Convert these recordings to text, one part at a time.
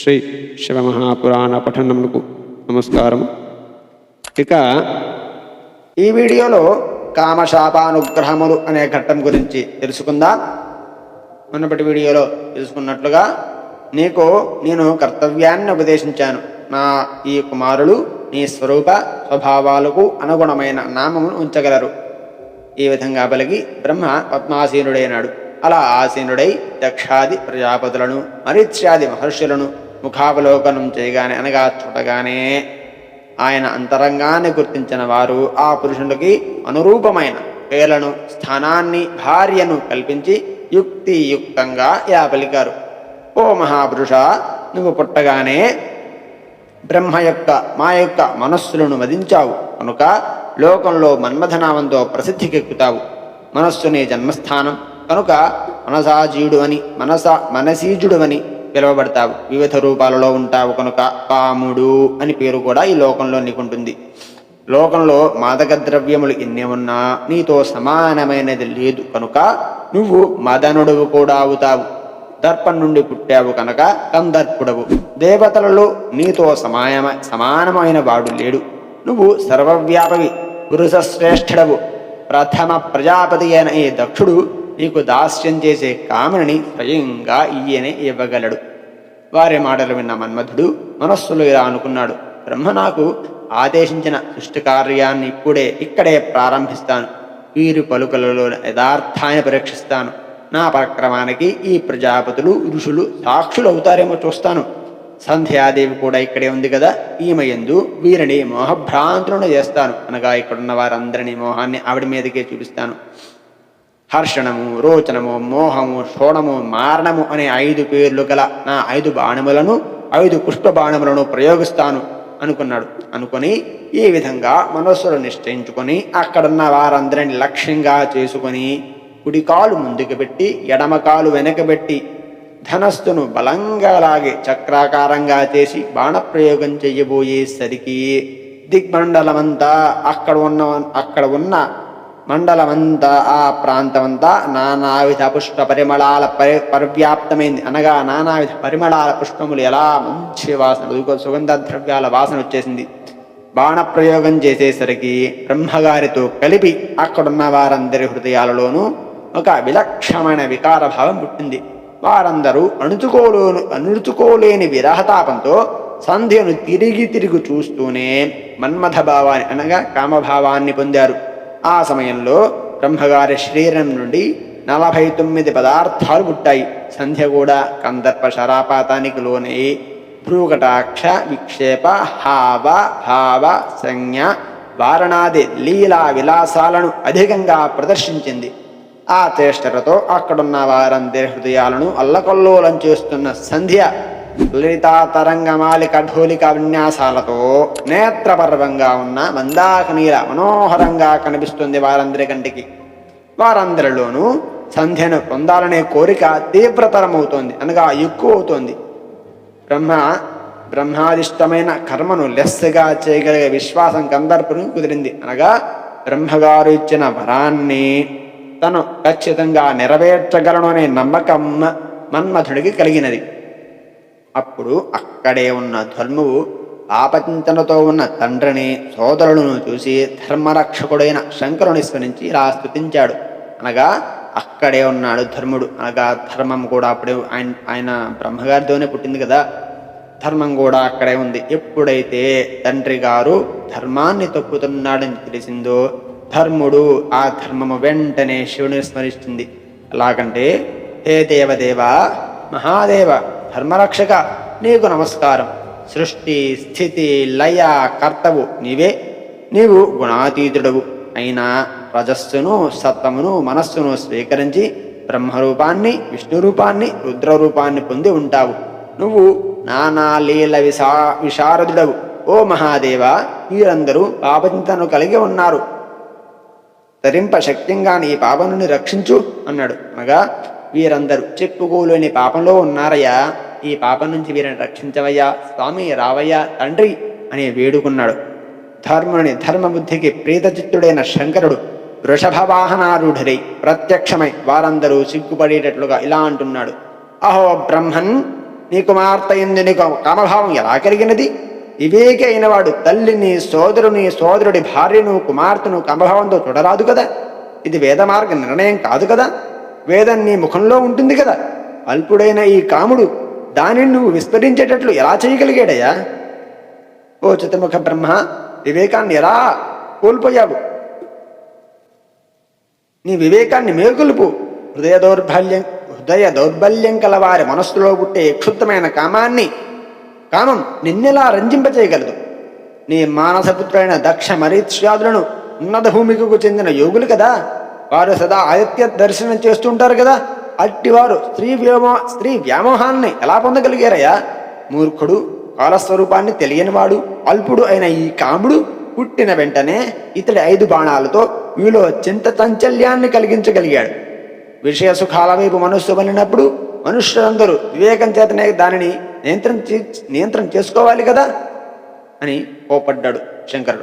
శ్రీ శివమహాపురాణ పఠనములకు నమస్కారం. ఇక ఈ వీడియోలో కామశాపానుగ్రహములు అనే ఘట్టం గురించి తెలుసుకుందాం. మునపటి వీడియోలో తెలుసుకున్నట్లుగా నీకు నేను కర్తవ్యాన్ని ఉపదేశించాను. నా ఈ కుమారులు నీ స్వరూప స్వభావాలకు అనుగుణమైన నామమును ఉంచగలరు. ఈ విధంగా పలికి బ్రహ్మ పద్మాసీనుడైనాడు. అలా ఆసీనుడై దక్షాది ప్రజాపతులను మరిత్యాది మహర్షులను ముఖావలోకనం చేయగానే అనగా చూడగానే ఆయన అంతరంగాన్ని గుర్తించిన వారు ఆ పురుషునికి అనురూపమైన పేర్లను స్థానాన్ని భార్యను కల్పించి యుక్తియుక్తంగా ఇలా పలికారు ఓ మహాపురుష నువ్వు పుట్టగానే బ్రహ్మ యొక్క మా యొక్క మనస్సులను వధించావు. కనుక లోకంలో మన్మథనామంతో ప్రసిద్ధికెక్కుతావు. మనస్సు నీ జన్మస్థానం. కనుక మనసాజీయుడు అని మనస మనసీజుడు అని పిలువబడతావు. వివిధ రూపాలలో ఉంటావు కనుక కాముడు అని పేరు కూడా ఈ లోకంలో నీకుంటుంది. లోకంలో మాదక ద్రవ్యములు ఎన్ని ఉన్నా నీతో సమానమైనది లేదు కనుక నువ్వు మదనుడువు కూడా అవుతావు. దర్పం నుండి పుట్టావు కనుక కందర్పుడవు. దేవతలలో నీతో సమానమ సమానమైన వాడు లేడు. నువ్వు సర్వవ్యాపకి పురుషశ్రేష్ఠుడవు. ప్రథమ ప్రజాపతి అయిన ఈ దక్షుడు నీకు దాస్యం చేసే కామని స్వయంగా ఈయనే ఇవ్వగలడు. వారి మాటలు విన్న మన్మధుడు మనస్సులో ఇలా అనుకున్నాడు. బ్రహ్మ నాకు ఆదేశించిన సృష్టి కార్యాన్ని ఇప్పుడే ఇక్కడే ప్రారంభిస్తాను. వీరి పలుకలలో యథార్థాన్ని పరీక్షిస్తాను. నా పరక్రమానికి ఈ ప్రజాపతులు ఋషులు సాక్షులు అవుతారేమో చూస్తాను. సంధ్యాదేవి కూడా ఇక్కడే ఉంది కదా ఈమె ఎందు వీరిని మోహభ్రాంతులను చేస్తాను. అనగా ఇక్కడున్న వారందరినీ మోహాన్ని ఆవిడ మీదకే చూపిస్తాను. హర్షణము రోచనము మోహము షోణము మారణము అనే ఐదు పేర్లు గల నా ఐదు బాణములను ఐదు పుష్ప బాణములను ప్రయోగిస్తాను అనుకున్నాడు. అనుకొని ఈ విధంగా మనస్సును నిశ్చయించుకొని అక్కడున్న వారందరిని లక్ష్యంగా చేసుకొని కుడి కాలు ముందుకు పెట్టి ఎడమకాలు వెనకబెట్టి ధనస్సును బలంగా లాగి చక్రాకారంగా చేసి బాణప్రయోగం చెయ్యబోయేసరికి దిగ్మండలమంతా అక్కడ ఉన్న అక్కడ ఉన్న మండలమంతా ఆ ప్రాంతమంతా నానావిధ పుష్ప పరిమళాల పరి పరివ్యాప్తమైంది. అనగా నానావిధ పరిమళాల పుష్పములు ఎలా మంచి వాసన సుగంధ ద్రవ్యాల వాసన వచ్చేసింది. బాణప్రయోగం చేసేసరికి బ్రహ్మగారితో కలిపి అక్కడున్న వారందరి హృదయాలలోనూ ఒక విలక్షణమైన వికార భావం పుట్టింది. వారందరూ అణుచుకోలేను అణుచుకోలేని విరహతాపంతో సంధ్యను తిరిగి తిరిగి చూస్తూనే మన్మథ భావాన్ని అనగా కామభావాన్ని పొందారు. ఆ సమయంలో బ్రహ్మగారి శరీరం నుండి నలభై తొమ్మిది పదార్థాలు పుట్టాయి. సంధ్య కూడా కందర్ప శరాపాతానికి లోనై భ్రూకటాక్ష విక్షేప హావ భావ సంజ్ఞ వారణాది లీలా విలాసాలను అధికంగా ప్రదర్శించింది. ఆ చేష్టలతో అక్కడున్న వారందరి హృదయాలను అల్లకొల్లోలం చేస్తున్న సంధ్య లలితా తరంగమాలిక ఢోలిక విన్యాసాలతో నేత్రపర్వంగా ఉన్న మందాకనీల మనోహరంగా కనిపిస్తుంది వారందరి కంటికి. వారందరిలోనూ సంధ్యను పొందాలనే కోరిక తీవ్రతరమవుతోంది అనగా ఎక్కువ అవుతోంది బ్రహ్మ బ్రహ్మాదిష్టమైన కర్మను లెస్గా చేయగలిగే విశ్వాసం కందర్పును కుదిరింది అనగా బ్రహ్మగారు ఇచ్చిన వరాన్ని తను ఖచ్చితంగా నెరవేర్చగలను అనే నమ్మకం మన్మథుడికి కలిగినది. అప్పుడు అక్కడే ఉన్న ధర్మువు ఆపచింతనతో ఉన్న తండ్రిని సోదరులను చూసి ధర్మరక్షకుడైన శంకరుని స్మరించి ఇలా స్థుతించాడు అనగా అక్కడే ఉన్నాడు ధర్ముడు. అనగా ధర్మం కూడా అప్పుడే ఆయన ఆయన బ్రహ్మగారితోనే పుట్టింది కదా. ధర్మం కూడా అక్కడే ఉంది. ఎప్పుడైతే తండ్రి గారు ధర్మాన్ని తొక్కుతున్నాడని తెలిసిందో ధర్ముడు ఆ ధర్మము వెంటనే శివుని స్మరిస్తుంది. ఎలాగంటే హే దేవదేవ మహాదేవ ధర్మరక్షక నీకు నమస్కారం. సృష్టి స్థితి లయ కర్తవు నీవే. నీవు గుణాతీతుడవు. అయినా రజస్సును సత్వమును మనస్సును స్వీకరించి బ్రహ్మరూపాన్ని విష్ణు రూపాన్ని రుద్ర రూపాన్ని పొంది ఉంటావు. నువ్వు నానా లీల విశా విశారదుడవు. ఓ మహాదేవ వీరందరూ పాపచింతను కలిగి ఉన్నారు. తరింప శక్యంగా నీ పాపం రక్షించు అన్నాడు. అనగా వీరందరూ చెప్పుకోలేని పాపంలో ఉన్నారయ్యా. ఈ పాపం నుంచి వీరిని రక్షించవయ్యా స్వామి రావయ్యా తండ్రి అని వేడుకున్నాడు. ధర్ముని ధర్మబుద్ధికి ప్రీతచిత్తుడైన శంకరుడు వృషభవాహనారూఢుడై ప్రత్యక్షమై వారందరూ సిగ్గుపడేటట్లుగా ఇలా అంటున్నాడు. అహో బ్రహ్మన్ నీ కుమార్తె ఎందు నీకు కామభావం ఎలా కలిగినది? వివేకి అయినవాడు తల్లిని సోదరుని సోదరుడి భార్యను కుమార్తెను కామభావంతో చూడరాదు కదా? ఇది వేద మార్గ నిర్ణయం కాదు కదా? వేదం నీ ముఖంలో ఉంటుంది కదా? అల్పుడైన ఈ కాముడు దానిని నువ్వు విస్మరించేటట్లు ఎలా చేయగలిగాడయ్యా? ఓ చతుర్ముఖ బ్రహ్మ వివేకాన్ని ఎలా కోల్పోయావు? నీ వివేకాన్ని మేకులుపు హృదయ దౌర్బల్యం హృదయ దౌర్బల్యం కల వారి మనస్సులో పుట్టే క్షుద్ధమైన కామాన్ని కామం నిన్నెలా రంజింపచేయగలదు? నీ మానసపుత్రుడైన దక్ష మరీత్యాదులను ఉన్నత భూమికకు చెందిన యోగులు కదా? వారు సదా ఆదిత్య దర్శనం చేస్తుంటారు కదా? అట్టివారు స్త్రీ వ్యోమ స్త్రీ వ్యామోహాన్ని ఎలా పొందగలిగారయ్యా? మూర్ఖుడు కాలస్వరూపాన్ని తెలియనివాడు అల్పుడు అయిన ఈ కాముడు పుట్టిన వెంటనే ఇతడి ఐదు బాణాలతో వీలో చింత చాంచల్యాన్ని కలిగించగలిగాడు. విషయ సుఖాల వైపు మనస్సు వెళ్ళినప్పుడు మనుష్యులందరూ వివేకం చేతనే దానిని నియంత్రణ చే- నియంత్రణ చేసుకోవాలి కదా? అని కోపడ్డాడు శంకరుడు.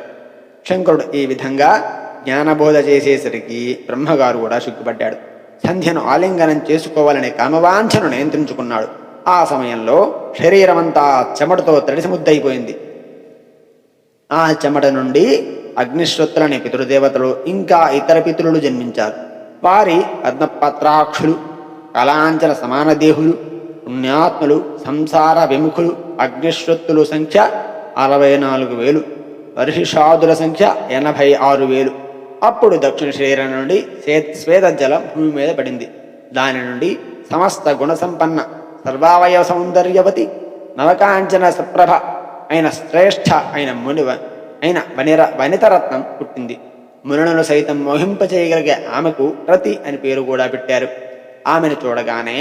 శంకరుడు ఈ విధంగా జ్ఞానబోధ చేసేసరికి బ్రహ్మగారు కూడా సిగ్గుపడ్డాడు. సంధ్యను ఆలింగనం చేసుకోవాలనే కామవాంఛను నియంత్రించుకున్నాడు. ఆ సమయంలో శరీరమంతా చెమటతో తడిసి ముద్దయిపోయింది ఆ చెమట నుండి అగ్నిశ్వత్రులని పితృదేవతలు ఇంకా ఇతర పితృలు జన్మించారు. వారి పద్మపత్రాక్షులు కళాంచల సమానదేహులు పుణ్యాత్ములు సంసార విముఖులు అగ్నిశ్వత్తులు సంఖ్య అరవై నాలుగు వేలు వర్షిషాదుల సంఖ్య ఎనభై ఆరు వేలు. అప్పుడు దక్షిణ శరీరం నుండి శ్వేత జలం భూమి మీద పడింది. దాని నుండి సమస్త గుణసంపన్న సర్వావయవ సౌందర్యవతి నవకాంచన సప్రభ అయిన శ్రేష్ఠ అయిన ముని అయిన వనిర వనితరత్నం పుట్టింది. మునులను సైతం మోహింపచేయగలిగే ఆమెకు రతి అని పేరు కూడా పెట్టారు. ఆమెను చూడగానే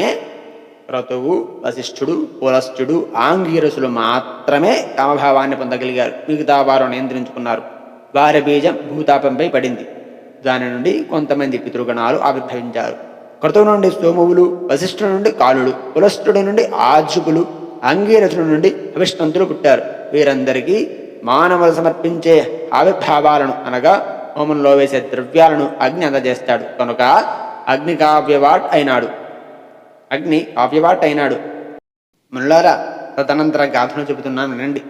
క్రతువు వశిష్ఠుడు పులస్థుడు ఆంగీరసులు మాత్రమే కామభావాన్ని పొందగలిగారు. మిగతా వారు నియంత్రించుకున్నారు. వారబీజం భూతాపంపై పడింది. దాని నుండి కొంతమంది పితృగణాలు ఆవిర్భవించారు. క్రతువు నుండి సోమువులు వశిష్ఠుడు నుండి కాలుడు పులశ్చుడు నుండి ఆజుకులు అంగీరథుడు నుండి అవిష్ణంతులు పుట్టారు. వీరందరికీ మానవులు సమర్పించే ఆవిర్భావాలను అనగా హోమంలో వేసే ద్రవ్యాలను అగ్ని అందజేస్తాడు. కనుక అగ్ని కావ్యవాట్ అయినాడు. అగ్ని కావ్యవాట్ అయినాడు. ముల్లారా తదనంతర గాథను చెబుతున్నాను వినండి.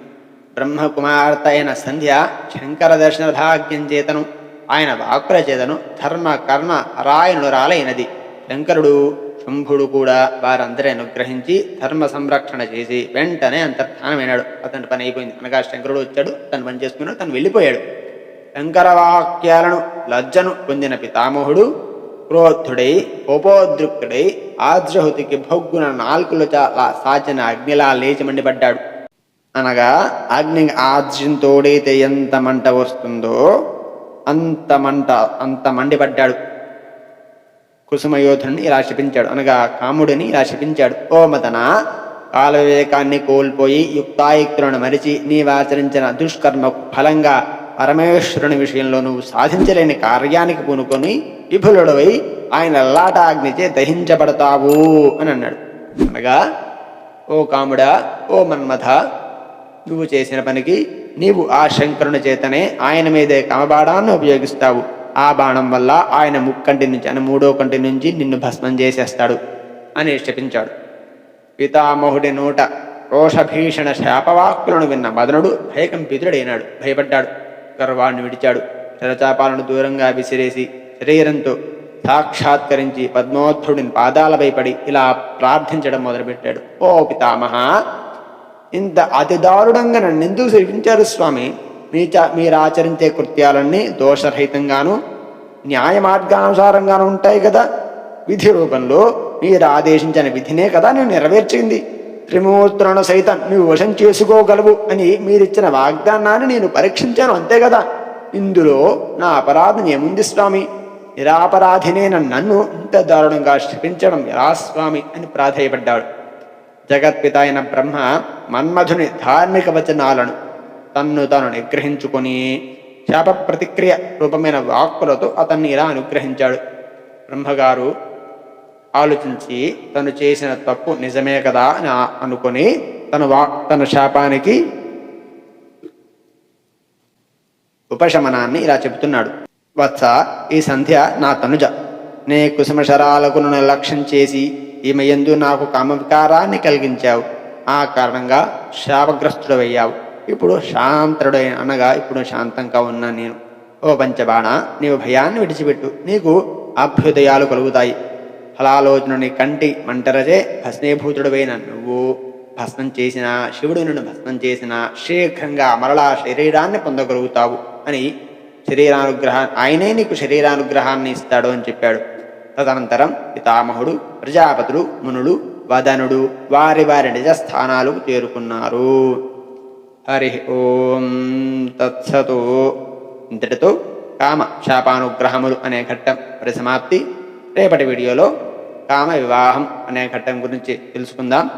బ్రహ్మకుమార్తె అయిన సంధ్య శంకర దర్శన భాగ్యం చేతను. ఆయన వాక్కుల చేతను. ధర్మ కర్మ రాయనురాలైనది. శంకరుడు శంభుడు కూడా వారందరి అనుగ్రహించి ధర్మ సంరక్షణ చేసి వెంటనే అంతర్ధానమైనాడు. అతని పని అయిపోయింది. అనగా శంకరుడు వచ్చాడు. తను పని చేసుకున్నాడు. తను వెళ్ళిపోయాడు. శంకర వాక్యాలను లజ్జను పొందిన పితామహుడు క్రోద్ధుడై కోపోద్రుక్తుడై ఆద్రహుతికి భొగ్గున నాలుకలు చాలా సాచిన అగ్నిలా లేచి మండిపడ్డాడు. అనగా అగ్ని ఆజ్యంతోడైతే ఎంత మంట వస్తుందో అంత మంట అంత మండిపడ్డాడు. కుసుమయోధుని ఇలా శపించాడు. అనగా కాముడిని ఇలా శపించాడు. ఓ మదన కాల వివేకాన్ని కోల్పోయి యుక్తాయుక్తులను మరిచి నీవాచరించిన దుష్కర్మకు ఫలంగా పరమేశ్వరుని విషయంలో నువ్వు సాధించలేని కార్యానికి పూనుకొని విఫులుడవై ఆయన లలాటాగ్నిచే దహించబడతావు అని అన్నాడు. అనగా ఓ కాముడా ఓ మన్మథ నువ్వు చేసిన పనికి నీవు ఆ శంకరుని చేతనే ఆయన మీదే కమబాణాన్ని ఉపయోగిస్తావు. ఆ బాణం వల్ల ఆయన ముక్కంటి నుంచి అని మూడో కంటి నుంచి నిన్ను భస్మం చేసేస్తాడు అని శపించాడు పితామహుడి నోట రోషభీషణ శాపవాక్కులను విన్న మదనుడు భయకంపితుడైనాడు భయపడ్డాడు. గర్వాన్ని విడిచాడు. శరచాపాలను దూరంగా విసిరేసి శరీరంతో సాక్షాత్కరించి పద్మోద్ధుడిని పాదాలపై పడి ఇలా ప్రార్థించడం మొదలుపెట్టాడు. ఓ పితామహ ఇంత అతి దారుణంగా నన్ను ఎందుకు శిక్షించారు స్వామి? మీ చ మీరు ఆచరించే కృత్యాలన్నీ దోషరహితంగాను న్యాయ మార్గానుసారంగాను ఉంటాయి కదా? విధి రూపంలో మీరు ఆదేశించిన విధినే కదా నేను నెరవేర్చింది. త్రిమూర్తులను సైతం నువ్వు వశం చేసుకోగలవు అని మీరిచ్చిన వాగ్దానాన్ని నేను పరీక్షించాను అంతే కదా? ఇందులో నా అపరాధం ఏముంది స్వామి? నిరాపరాధినే నన్ను ఇంత దారుణంగా శపించడం ఎలా స్వామి? అని ప్రాధేయపడ్డాడు. జగత్పిత అయిన బ్రహ్మ మన్మధుని ధార్మిక వచనాలను తన్ను తాను నిగ్రహించుకొని శాప ప్రతిక్రియ రూపమైన వాక్కులతో అతన్ని ఇలా అనుగ్రహించాడు. బ్రహ్మగారు ఆలోచించి తను చేసిన తప్పు నిజమే కదా అని అనుకొని తన వా తన శాపానికి ఉపశమనాన్ని ఇలా చెబుతున్నాడు. వత్స ఈ సంధ్య నా తనుజ. నే కుసుమశరాలకు నిర్లక్ష్యం చేసి ఈమె ఎందు నాకు కామవికారాన్ని కలిగించావు. ఆ కారణంగా శాపగ్రస్తుడవయ్యావు. ఇప్పుడు శాంతుడై అనగా ఇప్పుడు శాంతంగా ఉన్నా నేను. ఓ పంచబాణ నీవు భయాన్ని విడిచిపెట్టు. నీకు అభ్యుదయాలు కలుగుతాయి. ఫలాలోచనుని కంటి మంటరచే భస్మీభూతుడవైన నువ్వు భస్మం చేసిన శివుడు నిన్ను భస్మం చేసిన శీఘ్రంగా మరలా శరీరాన్ని పొందగలుగుతావు అని శరీరానుగ్రహ ఆయనే నీకు శరీరానుగ్రహాన్ని ఇస్తాడు అని చెప్పాడు. తదనంతరం పితామహుడు ప్రజాపతులు మునులు వదనుడు వారి వారి నిజస్థానాలకు చేరుకున్నారు. హరి ఓం తత్సతో. ఇంతటితో కామ శాపానుగ్రహములు అనే ఘట్టం పరిసమాప్తి. రేపటి వీడియోలో కామ వివాహం అనే ఘట్టం గురించి తెలుసుకుందాం.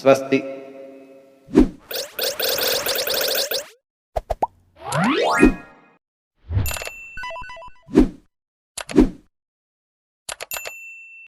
స్వస్తి.